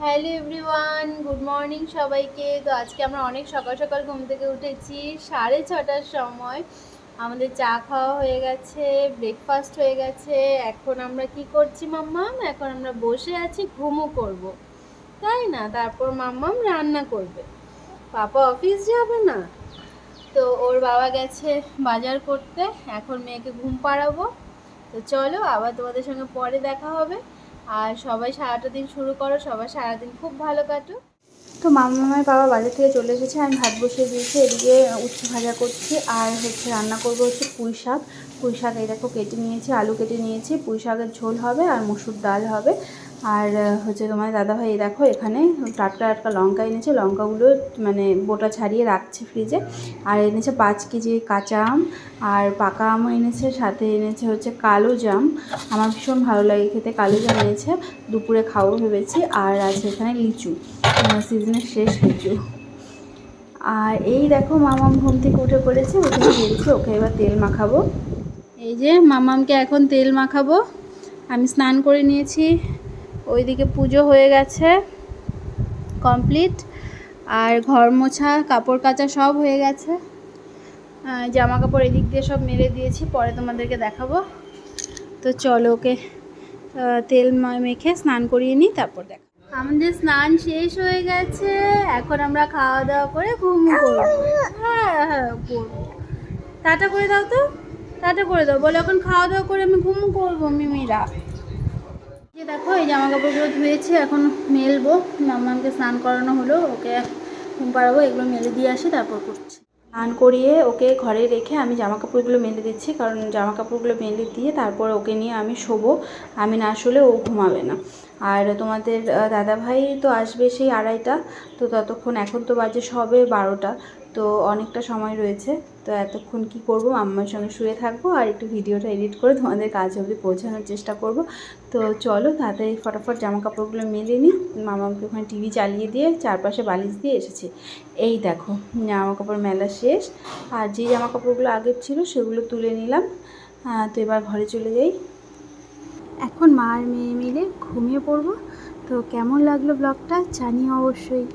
Hello everyone, good morning সবাইকে। তো আজকে আমরা অনেক সকাল সকাল ঘুম থেকে উঠেছি, সাড়ে ছটার সময়। আমাদের চা খাওয়া হয়ে গেছে ব্রেকফাস্ট হয়ে গেছে। এখন আমরা কি করছি মাম্মাম? এখন আমরা বসে আছি, ঘুমও করব। তাই না? তারপর মাম্মাম রান্না করবে। পাপা অফিস যাবে না। তো ওর বাবা গেছে বাজার করতে, এখন মেয়েকে ঘুম পাড়াবো। তো চলো আবার তোমাদের সঙ্গে পরে দেখা হবে। আর সবাই সারাটা দিন শুরু করো, সবাই সারাদিন খুব ভালো কাটো তো মামার বাবা বাজার থেকে চলে এসেছে, আমি ভাত বসিয়ে দিয়েছি, এদিকে উচ্ছে ভাজা করছি, আর হচ্ছে রান্না করব হচ্ছে পুঁই শাক। পুঁই শাক এই দেখো কেটে নিয়েছি, আলু কেটে নিয়েছি, পুঁই শাকের ঝোল হবে আর মসুর ডাল হবে। আর হচ্ছে তোমার দাদাভাই দেখো এখানে টাটকা টাটকা লঙ্কা এনেছে। লঙ্কাগুলো মানে বোটা ছাড়িয়ে রাখছে ফ্রিজে। আর এনেছে পাঁচ কেজি কাঁচা আম, আর পাকা আমও এনেছে, সাথে এনেছে হচ্ছে কালো জাম। আমার ভীষণ ভালো লাগে খেতে, কালো জাম এনেছে, দুপুরে খাব ভেবেছি। আর আছে এখানে লিচু সিজনের শেষ লিচু। আর এই দেখো মামাম ঘুম থেকে উঠে পড়েছে, ওখানে গেছি, ওকে এবার তেল মাখাবো। এই যে মামামকে এখন তেল মাখাবো। আমি স্নান করে নিয়েছি। ওইদিকে পুজো হয়ে গেছে কমপ্লিট। আর ঘর মোছা, কাপড় কাচা সব হয়ে গেছে। জামা কাপড় এদিক দিয়ে সব মেরে দিয়েছি, পরে তোমাদেরকে দেখাবো। তো চলো ওকে তেল মেখে স্নান করিয়ে নিই, তারপর দেখ। আমাদের স্নান শেষ হয়ে গেছে, এখন আমরা খাওয়া দাওয়া করে ঘুম করব। হ্যাঁ হ্যাঁ করব। টাটা করে দাও তো, টাটা করে দাও। বলে, এখন খাওয়া দাওয়া করে আমি ঘুম করব, মিমিরা। যে দেখো, এই জামা কাপড়গুলো ধুয়েছি, এখন মেলবো। মামাকে স্নান করানো হলো, ওকে ঘুম পাড়াবো, এগুলো মেলে দিয়ে আসি, তারপর করছি। স্নান করিয়ে ওকে ঘরে রেখে আমি জামা কাপড়গুলো মেলে দিচ্ছি, কারণ জামা কাপড়গুলো মেলে দিয়ে তারপর ওকে নিয়ে আমি শোবো। আমি না আসলে ও ঘুমাবে না। আর তোমাদের দাদাভাই তো আসবে সেই আড়াইটা, তো ততক্ষণ এখন তো বাজে সবে বারোটা, তো অনেকটা সময় রয়েছে, তো এতক্ষণ কি করব? আম্মার সঙ্গে শুয়ে থাকব আর একটু ভিডিওটা এডিট করে তোমাদের কাজ অবধি পৌঁছানোর চেষ্টা করব। তো চলো তাড়াতাড়ি ফটাফট জামা কাপড়গুলো মেলে নিই। মামাকে ওখানে টিভি চালিয়ে দিয়ে চারপাশে বালিশ দিয়ে এসেছি। এই দেখো জামা কাপড় মেলা শেষ। আর যে জামা কাপড়গুলো আগের ছিল সেগুলো তুলে নিলাম। তো এবার ঘরে চলে যাই। এখন মা আর মেয়ে মিলে ঘুমিয়ে পড়ব। তো কেমন লাগল ব্লগটা জানিও অবশ্যই।